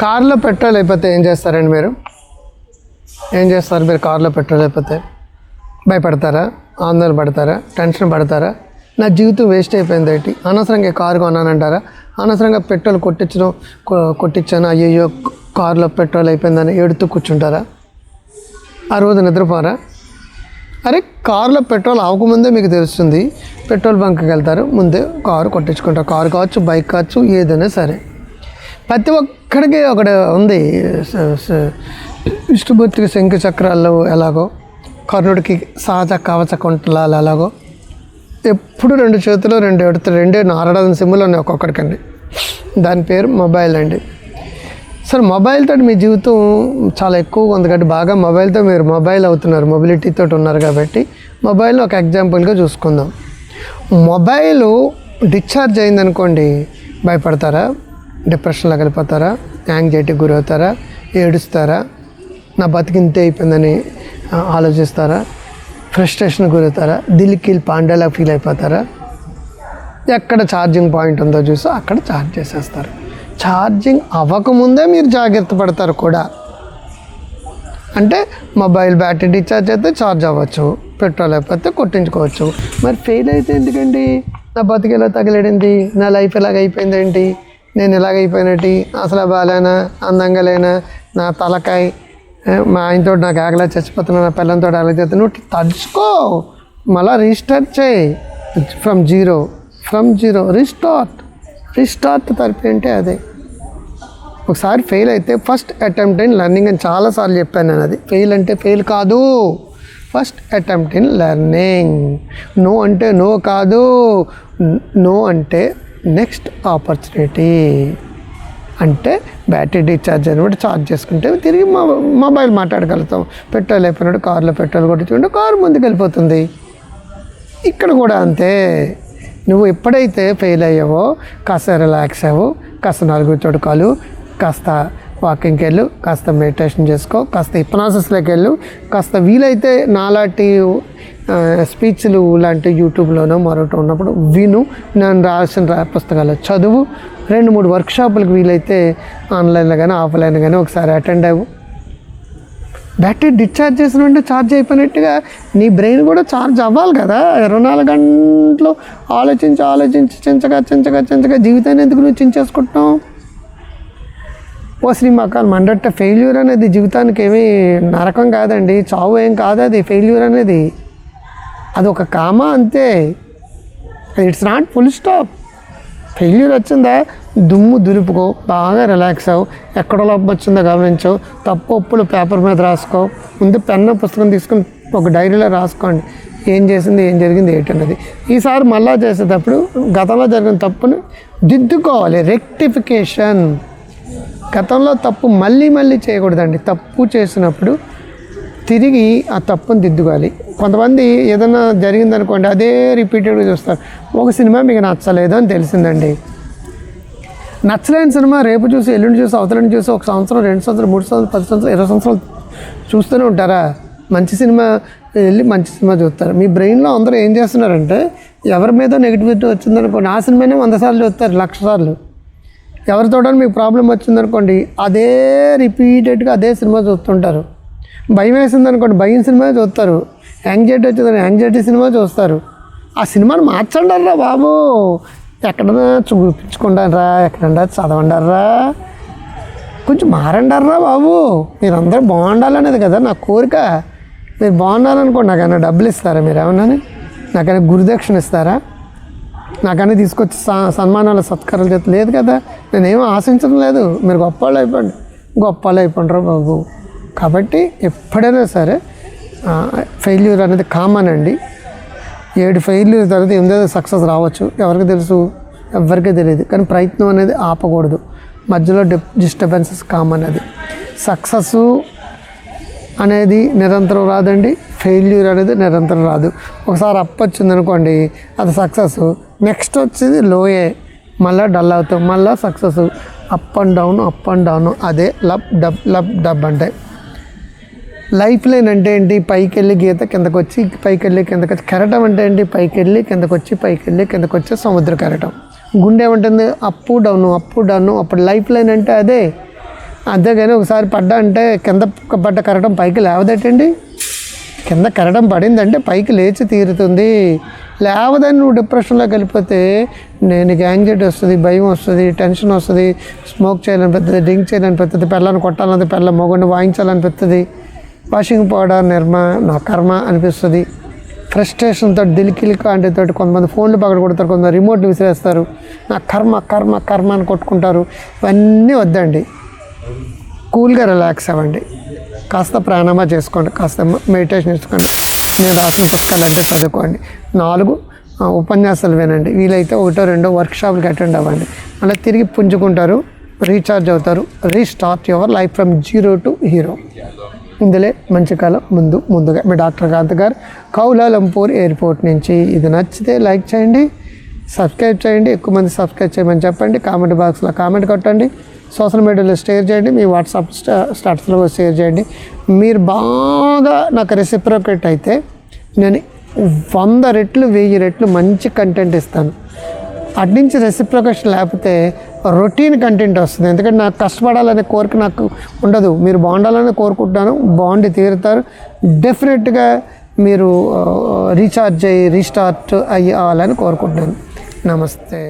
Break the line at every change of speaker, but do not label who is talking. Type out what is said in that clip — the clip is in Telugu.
కార్లో పెట్రోల్ అయిపోతే ఏం చేస్తారండి మీరు? ఏం చేస్తారు మీరు కార్లో పెట్రోల్ అయిపోతే? భయపడతారా? ఆందోళన పడతారా? టెన్షన్ పడతారా? నా జీవితం వేస్ట్ అయిపోయింది ఏంటి? అనవసరంగా కారు కొన్నానంటారా? అనవసరంగా పెట్రోల్ కొట్టించడం కొ- కొట్టించాను. అయ్యయ్యో కారులో పెట్రోల్ అయిపోయిందని ఏడుతూ కూర్చుంటారా? ఆ రోజు నిద్రపోరా? అరే కారులో పెట్రోల్ అవ్వకముందే మీకు తెలుస్తుంది. పెట్రోల్ బంక్కి వెళ్తారు. ముందే కారు కొట్టించుకుంటారు. కారు కావచ్చు బైక్ కావచ్చు ఏదైనా సరే. ప్రతి ఒక్క ఇక్కడికి ఒకటి ఉంది. స- విష్ణుమూర్తికి శంఖ చక్రాల్లో ఎలాగో కర్ణుడికి సహజ కవచ కుంటలాలు ఎలాగో ఎప్పుడు రెండు చేతులు రెండు ఎడుతు రెండే నారడాలని సిమ్లు ఉన్నాయి ఒక్కొక్కడికండి. దాని పేరు మొబైల్ అండి. సార్ మొబైల్తో మీ జీవితం చాలా ఎక్కువగా ఉంది కాబట్టి బాగా మొబైల్తో మీరు మొబైల్ అవుతున్నారు మొబిలిటీతో ఉన్నారు కాబట్టి మొబైల్ ఒక ఎగ్జాంపుల్గా చూసుకుందాం. మొబైల్ డిశ్చార్జ్ అయిందనుకోండి భయపడతారా? డిప్రెషన్లో వెళ్ళిపోతారా? యాంగ్జైటీకి గురవుతారా? ఏడుస్తారా? నా బతికింత అయిపోయిందని ఆలోచిస్తారా? ఫ్రస్ట్రేషన్ గురవుతారా? దిల్కిల్ పాండేలా ఫీల్ అయిపోతారా? ఎక్కడ ఛార్జింగ్ పాయింట్ ఉందో చూసి అక్కడ ఛార్జ్ చేసేస్తారు. ఛార్జింగ్ అవ్వకముందే మీరు జాగ్రత్త పడతారు కూడా. అంటే మొబైల్ బ్యాటరీ డిశ్చార్జ్ అయితే ఛార్జ్ అవ్వచ్చు పెట్రోల్ అయిపోతే కొట్టించుకోవచ్చు. మరి ఫెయిల్ అయితే ఎందుకండి? నా బతికి ఎలా తగిలేడింది నా లైఫ్ ఎలాగ అయిపోయింది ఏంటి నేను ఎలాగ అసలు బాగాలేనా? అందంగా లేనా? నా తలకాయ మా ఆయనతో నాకు ఆగలా చచ్చిపోతున్నా నా పిల్లలతో ఆగలా చేస్తా నువ్వు తడుచుకో. మళ్ళా రీస్టార్ట్ చేయి. From zero from zero restart restart తరపు అంటే అదే. ఒకసారి ఫెయిల్ అయితే ఫస్ట్ అటెంప్ట్ ఇన్ లెర్నింగ్ అని చాలాసార్లు చెప్పాను నేను అది. ఫెయిల్ అంటే ఫెయిల్ కాదు. First attempt in learning no అంటే నో కాదు. నో అంటే నెక్స్ట్ ఆపర్చునిటీ అంటే బ్యాటరీ డిశ్చార్జ్ అయినప్పుడు ఛార్జ్ చేసుకుంటే తిరిగి మా మొబైల్ మాట్లాడగలుగుతాం. పెట్రోల్ అయిపోయినప్పుడు కారులో పెట్రోల్ కొట్టించుకుంటే కారు ముందుకు వెళ్ళిపోతుంది. ఇక్కడ కూడా అంతే. నువ్వు ఎప్పుడైతే ఫెయిల్ అయ్యావో కాస్త రిలాక్స్ అవ్వు కాస్త నాలుగు చుడకాలు కాస్త వాకింగ్కి వెళ్ళు కాస్త మెడిటేషన్ చేసుకో కాస్త హిప్నాసిస్లోకి వెళ్ళు కాస్త వీలైతే నాలాంటి స్పీచ్లు లాంటి యూట్యూబ్లోనో మరొకటి ఉన్నప్పుడు విను. నేను రాసిన పుస్తకాలు చదువు. రెండు మూడు వర్క్షాపులకు వీలైతే ఆన్లైన్లో కానీ ఆఫ్లైన్లో కానీ ఒకసారి అటెండ్ అవ్వు. బ్యాటరీ డిశ్చార్జ్ చేసిన వెంటనే ఛార్జ్ అయిపోయినట్టుగా నీ బ్రెయిన్ కూడా ఛార్జ్ అవ్వాలి కదా. ఇరవై నాలుగు గంటలు ఆలోచించి ఆలోచించి చించగా చించగా చించగా జీవితాన్ని ఎందుకు నువ్వు చించేసుకుంటున్నావు? ఓ శ్రీమాకాల్ మండట్ట ఫెయిల్యూర్ అనేది జీవితానికి ఏమీ నరకం కాదండి చావు ఏం కాదు అది ఫెయిల్యూర్ అనేది. అది ఒక కామ అంతే. It's not full stop failure వచ్చిందా? దుమ్ము దులుపుకో బాగా రిలాక్స్ అవ్వు. ఎక్కడ లోపం వచ్చిందో గమనించవు తప్పు ఒప్పులు పేపర్ మీద రాసుకో. ముందు పెన్ను పుస్తకం తీసుకుని ఒక డైరీలో రాసుకోండి. ఏం చేసింది ఏం జరిగింది ఏంటన్నది ఈసారి మళ్ళా చేసేటప్పుడు గతంలో జరిగిన తప్పును దిద్దుకోవాలి. రెక్టిఫికేషన్ గతంలో తప్పు మళ్ళీ మళ్ళీ చేయకూడదండి. తప్పు చేసినప్పుడు తిరిగి ఆ తప్పును దిద్దుకోవాలి. కొంతమంది ఏదైనా జరిగిందనుకోండి అదే రిపీటెడ్గా చూస్తారు. ఒక సినిమా మీకు నచ్చలేదు అని తెలిసిందండి. నచ్చలేని సినిమా రేపు చూసి ఎల్లుండి చూసి అవతలని చూసి ఒక సంవత్సరం రెండు సంవత్సరం మూడు సంవత్సరాలు పది సంవత్సరాలు ఇరవై సంవత్సరాలు చూస్తూనే ఉంటారా? మంచి సినిమా వెళ్ళి మంచి సినిమా చూస్తారు. మీ బ్రెయిన్లో అందరూ ఏం చేస్తున్నారంటే ఎవరి మీద నెగిటివిటీ వచ్చిందనుకోండి ఆ సినిమానే వంద సార్లు చూస్తారు లక్ష సార్లు. ఎవరితోటో మీకు ప్రాబ్లం వచ్చిందనుకోండి అదే రిపీటెడ్గా అదే సినిమా చూస్తుంటారు. భయం వేసింది అనుకోండి భయం సినిమా చూస్తారు. యాంగ్జైటీ వచ్చిందని యాంగ్జైటీ సినిమా చూస్తారు. ఆ సినిమాని మార్చండారా బాబు. ఎక్కడన్నా చూపించుకుంటారా ఎక్కడన్నా చదవండారా కొంచెం మారండారా బాబు. మీరందరూ బాగుండాలనేది కదా నా కోరిక. మీరు బాగున్నారనుకోండి నాకైనా డబ్బులు ఇస్తారా మీరు ఏమన్నా నాకైనా గురుదక్షిణ ఇస్తారా? నాకన్నీ తీసుకొచ్చి స- సన్మానాలు సత్కారాలు చేత లేదు కదా. నేనేం ఆశించడం లేదు. మీరు గొప్ప వాళ్ళు అయిపోండి. గొప్ప వాళ్ళు బాబు. కాబట్టి ఎప్పుడైనా సరే ఫెయిల్యూర్ అనేది కామన్ అండి. ఏడు ఫెయిల్యూర్ తర్వాత ఎనిమిదో సక్సెస్ రావచ్చు. ఎవరికి తెలుసు? ఎవరికీ తెలియదు. కానీ ప్రయత్నం అనేది ఆపకూడదు. మధ్యలో డి డిస్టర్బెన్సెస్ కామన్ అది. సక్సెస్ అనేది నిరంతరం రాదండి. ఫెయిల్యూర్ అనేది నిరంతరం రాదు. ఒకసారి అప్పొచ్చింది అనుకోండి అది సక్సెస్. నెక్స్ట్ వచ్చేది లోయే. మళ్ళీ డల్ అవుతాం మళ్ళీ success. Up and down up and down. అదే లబ్ డబ్ లబ్ డబ్ అంటే. లైఫ్ లైన్ అంటే ఏంటి? పైకి వెళ్ళి గీత కిందకు వచ్చి పైకి వెళ్ళి కిందకు వచ్చి కెరటం అంటే ఏంటి? పైకి వెళ్ళి కిందకు వచ్చి పైకి వెళ్ళి కిందకు వచ్చి సముద్ర కెరటం. గుండె ఏమంటుంది? అప్పు డౌను అప్పు డౌను. అప్పుడు లైఫ్ లైన్ అంటే అదే. అంతేగాని ఒకసారి పడ్డా అంటే కింద పడ్డ కరటం పైకి లేవదటండి? కింద కరటం పడిందంటే పైకి లేచి తీరుతుంది. లేవదని నువ్వు డిప్రెషన్లోకి వెళ్ళిపోతే నేను యాంగ్జైటీ వస్తుంది భయం వస్తుంది టెన్షన్ వస్తుంది స్మోక్ చేయాలనిపిస్తుంది డ్రింక్ చేయాలనిపిస్తుంది పిల్లని కొట్టాలని పిల్ల మొగుడిని వాయించాలనిపిస్తుంది. వాషింగ్ పౌడర్ నిర్మ నా కర్మ అనిపిస్తుంది. ఫ్రస్ట్రేషన్తో దిలికిలిక అంటే తోటి కొంతమంది ఫోన్లు పగడ కొడతారు కొంతమంది రిమోట్లు విసిరేస్తారు. నా కర్మ కర్మ కర్మ అని కొట్టుకుంటారు. ఇవన్నీ వద్దండి. కూల్గా రిలాక్స్ అవ్వండి. కాస్త ప్రాణామా చేసుకోండి కాస్త మెడిటేషన్ చేసుకోండి. నేను రాసిన పుస్తకాలు అంటే చదువుకోండి. నాలుగు ఉపన్యాసాలు వినండి. వీలైతే ఒకటో రెండో వర్క్షాప్లకి అటెండ్ అవ్వండి. అలా తిరిగి పుంజుకుంటారు రీఛార్జ్ అవుతారు. Restart your life from zero to hero. ఇందులో మంచి కాలం ముందు ముందుగా. మీ డాక్టర్ కాంత్ గారు కౌలాలంపూర్ ఎయిర్పోర్ట్ నుంచి. ఇది నచ్చితే లైక్ చేయండి సబ్స్క్రైబ్ చేయండి. ఎక్కువ మంది సబ్స్క్రైబ్ చేయమని చెప్పండి. కామెంట్ బాక్స్లో కామెంట్ కొట్టండి. సోషల్ మీడియాలో షేర్ చేయండి మీ వాట్సాప్ స్టాటస్లో షేర్ చేయండి. మీరు బాగా నాకు రెసిప్రోకేట్ అయితే నేను వంద రెట్లు వెయ్యి రెట్లు మంచి కంటెంట్ ఇస్తాను. అటు నుంచి రెసిప్రొకేషన్ లేకపోతే రొటీన్ కంటెంట్ వస్తుంది. ఎందుకంటే నాకు కష్టపడాలనే కోరిక నాకు ఉండదు. మీరు బాగుండాలని కోరుకుంటున్నాను బాగుండి తీరుతారు. డెఫినెట్గా మీరు రీఛార్జ్ అయ్యి రీస్టార్ట్ అయ్యి అవ్వాలని కోరుకుంటున్నాను నమస్తే.